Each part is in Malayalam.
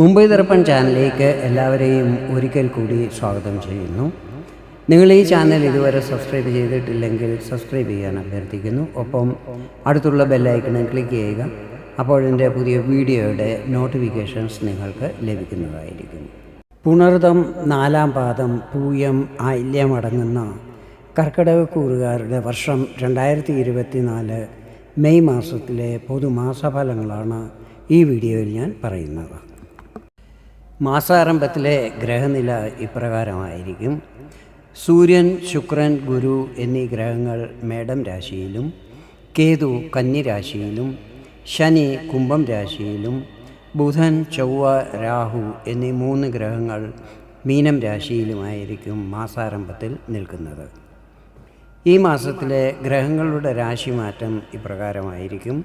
മുംബൈ ദർപ്പൺ ചാനലിലേക്ക് എല്ലാവരെയും ഒരിക്കൽ കൂടി സ്വാഗതം ചെയ്യുന്നു. നിങ്ങൾ ഈ ചാനൽ ഇതുവരെ സബ്സ്ക്രൈബ് ചെയ്തിട്ടില്ലെങ്കിൽ സബ്സ്ക്രൈബ് ചെയ്യാൻ അഭ്യർത്ഥിക്കുന്നു. ഒപ്പം അടുത്തുള്ള ബെല്ലൈക്കണിൽ ക്ലിക്ക് ചെയ്യുക. അപ്പോൾ അപ്പോഴെന്റെ പുതിയ വീഡിയോയുടെ നോട്ടിഫിക്കേഷൻസ് നിങ്ങൾക്ക് ലഭിക്കുന്നതായിരിക്കും. പുണർതം നാലാം പാദം പൂയം ആയില്യമടങ്ങുന്ന കർക്കിടകക്കൂറുകാരുടെ വർഷം രണ്ടായിരത്തി ഇരുപത്തിനാല് മെയ് മാസത്തിലെ പൊതുമാസഫലങ്ങളാണ് ഈ വീഡിയോയിൽ ഞാൻ പറയുന്നത്. മാസാരംഭത്തിലെ ഗ്രഹനില ഇപ്രകാരമായിരിക്കും. സൂര്യൻ ശുക്രൻ ഗുരു എന്നീ ഗ്രഹങ്ങൾ മേടം രാശിയിലും കേതു കന്നിരാശിയിലും ശനി കുംഭം രാശിയിലും ബുധൻ ചൊവ്വ രാഹു എന്നീ മൂന്ന് ഗ്രഹങ്ങൾ മീനം രാശിയിലുമായിരിക്കും മാസാരംഭത്തിൽ നിൽക്കുന്നത്. ഈ മാസത്തിലെ ഗ്രഹങ്ങളുടെ രാശിമാറ്റം ഇപ്രകാരമായിരിക്കും.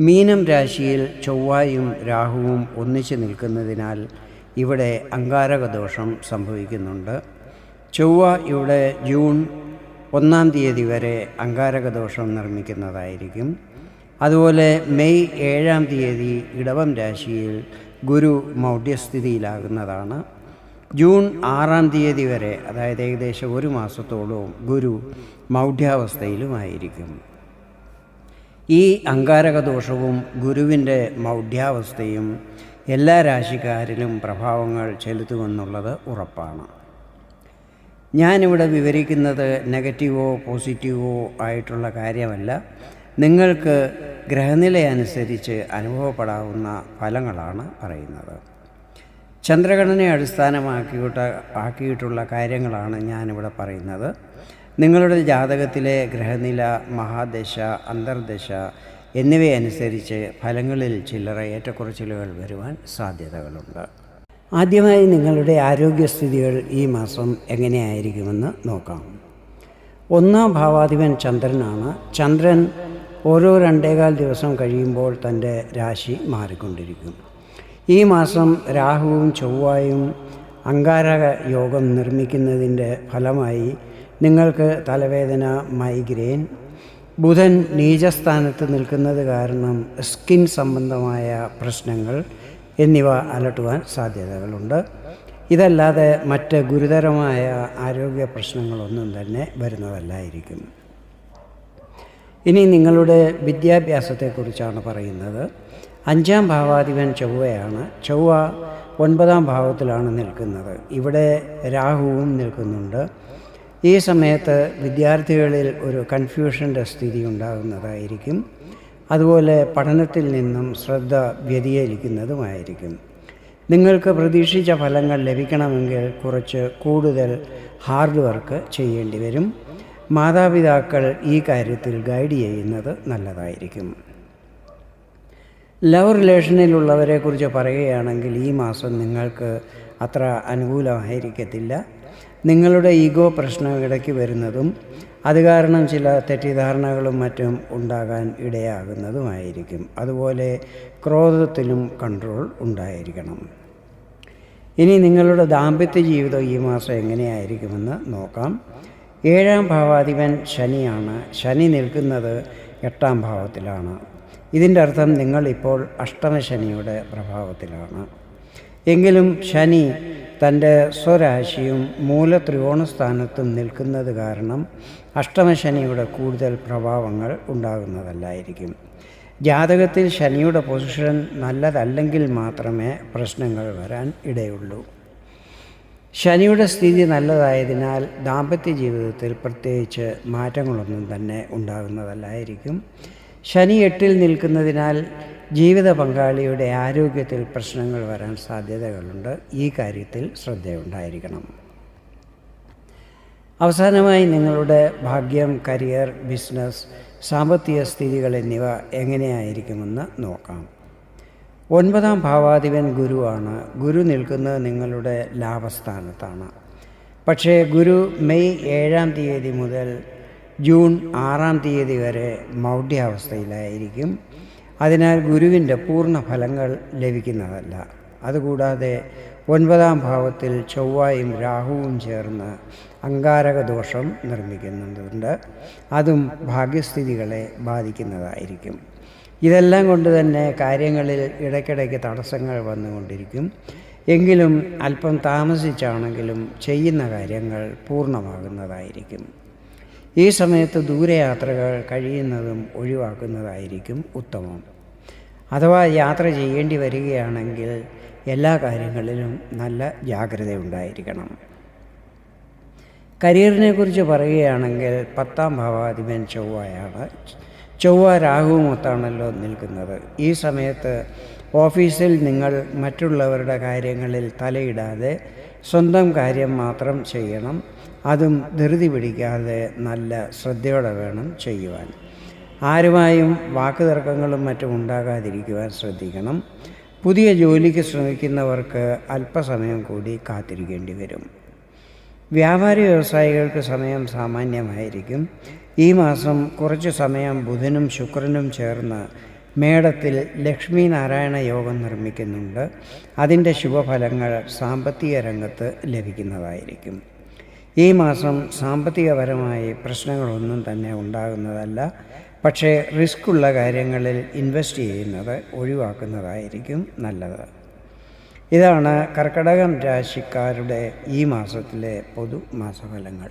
മീനം രാശിയിൽ ചൊവ്വായും രാഹുവും ഒന്നിച്ച് നിൽക്കുന്നതിനാൽ ഇവിടെ അങ്കാരകദോഷം സംഭവിക്കുന്നുണ്ട്. ചൊവ്വ ഇവിടെ ജൂൺ ഒന്നാം തീയതി വരെ അങ്കാരകദോഷം നിർമ്മിക്കുന്നതായിരിക്കും. അതുപോലെ മെയ് ഏഴാം തീയതി ഇടവം രാശിയിൽ ഗുരു മൗഢ്യസ്ഥിതിയിലാകുന്നതാണ്. ജൂൺ ആറാം തീയതി വരെ അതായത് ഏകദേശം ഒരു മാസത്തോളവും ഗുരു മൗഢ്യാവസ്ഥയിലുമായിരിക്കും. ഈ അങ്കാരകദോഷവും ഗുരുവിന്റെ മൗഢ്യാവസ്ഥയും എല്ലാ രാശിക്കാരിലും പ്രഭാവങ്ങൾ ചെലുത്തുമെന്നുള്ളത് ഉറപ്പാണ്. ഞാനിവിടെ വിവരിക്കുന്നത് നെഗറ്റീവോ പോസിറ്റീവോ ആയിട്ടുള്ള കാര്യമല്ല. നിങ്ങൾക്ക് ഗ്രഹനില അനുസരിച്ച് അനുഭവപ്പെടാവുന്ന ഫലങ്ങളാണ് പറയുന്നത്. ചന്ദ്രഗണനെ അടിസ്ഥാനമാക്കിയിട്ട് ആക്കിയിട്ടുള്ള കാര്യങ്ങളാണ് ഞാനിവിടെ പറയുന്നത്. നിങ്ങളുടെ ജാതകത്തിലെ ഗ്രഹനില മഹാദശ അന്തർദശ എന്നിവയനുസരിച്ച് ഫലങ്ങളിൽ ചില്ലറ ഏറ്റക്കുറച്ചിലുകൾ വരുവാൻ സാധ്യതകളുണ്ട്. ആദ്യമായി നിങ്ങളുടെ ആരോഗ്യസ്ഥിതികൾ ഈ മാസം എങ്ങനെയായിരിക്കുമെന്ന് നോക്കാം. ഒന്നാം ഭാവാധിപൻ ചന്ദ്രനാണ്. ചന്ദ്രൻ ഓരോ രണ്ടേകാൽ ദിവസം കഴിയുമ്പോൾ തന്റെ രാശി മാറിക്കൊണ്ടിരിക്കും. ഈ മാസം രാഹുവും ചൊവ്വായും അങ്കാരക യോഗം നിർമ്മിക്കുന്നതിന്റെ ഫലമായി നിങ്ങൾക്ക് തലവേദന മൈഗ്രെയിൻ ബുധൻ നീചസ്ഥാനത്ത് നിൽക്കുന്നത് കാരണം സ്കിൻ സംബന്ധമായ പ്രശ്നങ്ങൾ എന്നിവ അലട്ടുവാൻ സാധ്യതകളുണ്ട്. ഇതല്ലാതെ മറ്റ് ഗുരുതരമായ ആരോഗ്യ പ്രശ്നങ്ങളൊന്നും തന്നെ വരുന്നതല്ലായിരിക്കും. ഇനി നിങ്ങളുടെ വിദ്യാഭ്യാസത്തെക്കുറിച്ചാണ് പറയുന്നത്. അഞ്ചാം ഭാവാധിപൻ ചൊവ്വയാണ്. ചൊവ്വ ഒൻപതാം ഭാവത്തിലാണ് നിൽക്കുന്നത്. ഇവിടെ രാഹുവും നിൽക്കുന്നുണ്ട്. ഈ സമയത്ത് വിദ്യാർത്ഥികളിൽ ഒരു കൺഫ്യൂഷന്റെ സ്ഥിതി ഉണ്ടാകുന്നതായിരിക്കും. അതുപോലെ പഠനത്തിൽ നിന്നും ശ്രദ്ധ വ്യതിചലിക്കുന്നതുമായിരിക്കും. നിങ്ങൾക്ക് പ്രതീക്ഷിച്ച ഫലങ്ങൾ ലഭിക്കണമെങ്കിൽ കുറച്ച് കൂടുതൽ ഹാർഡ് വർക്ക് ചെയ്യേണ്ടി വരും. മാതാപിതാക്കൾ ഈ കാര്യത്തിൽ ഗൈഡ് ചെയ്യുന്നത് നല്ലതായിരിക്കും. ലവ് റിലേഷനിലുള്ളവരെക്കുറിച്ച് പറയുകയാണെങ്കിൽ ഈ മാസം നിങ്ങൾക്ക് അത്ര അനുകൂലമായിരിക്കത്തില്ല. നിങ്ങളുടെ ഈഗോ പ്രശ്നം ഇടയ്ക്ക് വരുന്നതും അത് കാരണം ചില തെറ്റിദ്ധാരണകളും മറ്റും ഉണ്ടാകാൻ ഇടയാകുന്നതുമായിരിക്കും. അതുപോലെ ക്രോധത്തിലും കൺട്രോൾ ഉണ്ടായിരിക്കണം. ഇനി നിങ്ങളുടെ ദാമ്പത്യ ജീവിതം ഈ മാസം എങ്ങനെയായിരിക്കുമെന്ന് നോക്കാം. ഏഴാം ഭാവാധിപൻ ശനിയാണ്. ശനി നിൽക്കുന്നത് എട്ടാം ഭാവത്തിലാണ്. ഇതിന്റെ അർത്ഥം നിങ്ങളിപ്പോൾ അഷ്ടമശനിയുടെ പ്രഭാവത്തിലാണ്. എങ്കിലും ശനി തന്റെ സ്വരാശിയും മൂല ത്രികോണസ്ഥാനത്തും നിൽക്കുന്നത് കാരണം അഷ്ടമശനിയുടെ കൂടുതൽ പ്രഭാവങ്ങൾ ഉണ്ടാകുന്നതല്ലായിരിക്കും. ജാതകത്തിൽ ശനിയുടെ പൊസിഷൻ നല്ലതല്ലെങ്കിൽ മാത്രമേ പ്രശ്നങ്ങൾ വരാൻ ഇടയുള്ളൂ. ശനിയുടെ സ്ഥിതി നല്ലതായതിനാൽ ദാമ്പത്യ ജീവിതത്തിൽ പ്രത്യേകിച്ച് മാറ്റങ്ങളൊന്നും തന്നെ ഉണ്ടാകുന്നതല്ലായിരിക്കും. ശനി എട്ടിൽ നിൽക്കുന്നതിനാൽ ജീവിത പങ്കാളിയുടെ ആരോഗ്യത്തിൽ പ്രശ്നങ്ങൾ വരാൻ സാധ്യതകളുണ്ട്. ഈ കാര്യത്തിൽ ശ്രദ്ധയുണ്ടായിരിക്കണം. അവസാനമായി നിങ്ങളുടെ ഭാഗ്യം കരിയർ ബിസിനസ് സാമ്പത്തിക സ്ഥിതികൾ എന്നിവ എങ്ങനെയായിരിക്കുമെന്ന് നോക്കാം. ഒൻപതാം ഭാവാധിപൻ ഗുരുവാണ് ഗുരു നിൽക്കുന്നത് നിങ്ങളുടെ ലാഭസ്ഥാനത്താണ്. പക്ഷേ ഗുരു മെയ് ഏഴാം തീയതി മുതൽ ജൂൺ ആറാം തീയതി വരെ മൗഢ്യാവസ്ഥയിലായിരിക്കും. അതിനാൽ ഗുരുവിന്റെ പൂർണ ഫലങ്ങൾ ലഭിക്കുന്നതല്ല. അതുകൂടാതെ ഒൻപതാം ഭാവത്തിൽ ചൊവ്വായും രാഹുവും ചേർന്ന് അങ്കാരക ദോഷം നിർമ്മിക്കുന്നുണ്ട്. അതും ഭാഗ്യസ്ഥിതികളെ ബാധിക്കുന്നതായിരിക്കും. ഇതെല്ലാം കൊണ്ട് തന്നെ കാര്യങ്ങളിൽ ഇടയ്ക്കിടയ്ക്ക് തടസ്സങ്ങൾ വന്നുകൊണ്ടിരിക്കും. എങ്കിലും അല്പം താമസിച്ചാണെങ്കിലും ചെയ്യുന്ന കാര്യങ്ങൾ പൂർണമാകുന്നതായിരിക്കും. ഈ സമയത്ത് ദൂരയാത്രകൾ കഴിയുന്നതും ഒഴിവാക്കുന്നതായിരിക്കും ഉത്തമം. അഥവാ യാത്ര ചെയ്യേണ്ടി വരികയാണെങ്കിൽ എല്ലാ കാര്യങ്ങളിലും നല്ല ജാഗ്രത ഉണ്ടായിരിക്കണം കരിയറിനെ കുറിച്ച് പറയുകയാണെങ്കിൽ പത്താം ഭാവാധിപൻ ചൊവ്വയാണ്. ചൊവ്വ രാഹുവുമൊത്താണല്ലോ നിൽക്കുന്നത്. ഈ സമയത്ത് ഓഫീസിൽ നിങ്ങൾ മറ്റുള്ളവരുടെ കാര്യങ്ങളിൽ തലയിടാതെ സ്വന്തം കാര്യം മാത്രം ചെയ്യണം. അതും ധൃതി പിടിക്കാതെ നല്ല ശ്രദ്ധയോടെ വേണം ചെയ്യുവാൻ. ആരുമായും വാക്കുതർക്കങ്ങളും മറ്റും ഉണ്ടാകാതിരിക്കുവാൻ ശ്രദ്ധിക്കണം. പുതിയ ജോലിക്ക് ശ്രമിക്കുന്നവർക്ക് അല്പസമയം കൂടി കാത്തിരിക്കേണ്ടി വരും. വ്യാപാരി വ്യവസായികൾക്ക് സമയം സാമാന്യമായിരിക്കും. ഈ മാസം കുറച്ച് സമയം ബുധനും ശുക്രനും ചേർന്ന് മേടത്തിൽ ലക്ഷ്മി നാരായണ യോഗം നിർമ്മിക്കുന്നുണ്ട്. അതിന്റെ ശുഭഫലങ്ങൾ സാമ്പത്തിക രംഗത്ത് ലഭിക്കുന്നതായിരിക്കും. ഈ മാസം സാമ്പത്തികപരമായി പ്രശ്നങ്ങളൊന്നും തന്നെ ഉണ്ടാകുന്നതല്ല. പക്ഷേ റിസ്ക് ഉള്ള കാര്യങ്ങളിൽ ഇൻവെസ്റ്റ് ചെയ്യുന്നത് ഒഴിവാക്കുന്നതായിരിക്കും നല്ലത്. ഇതാണ് കർക്കടകം രാശിക്കാരുടെ ഈ മാസത്തിലെ പൊതു മാസഫലങ്ങൾ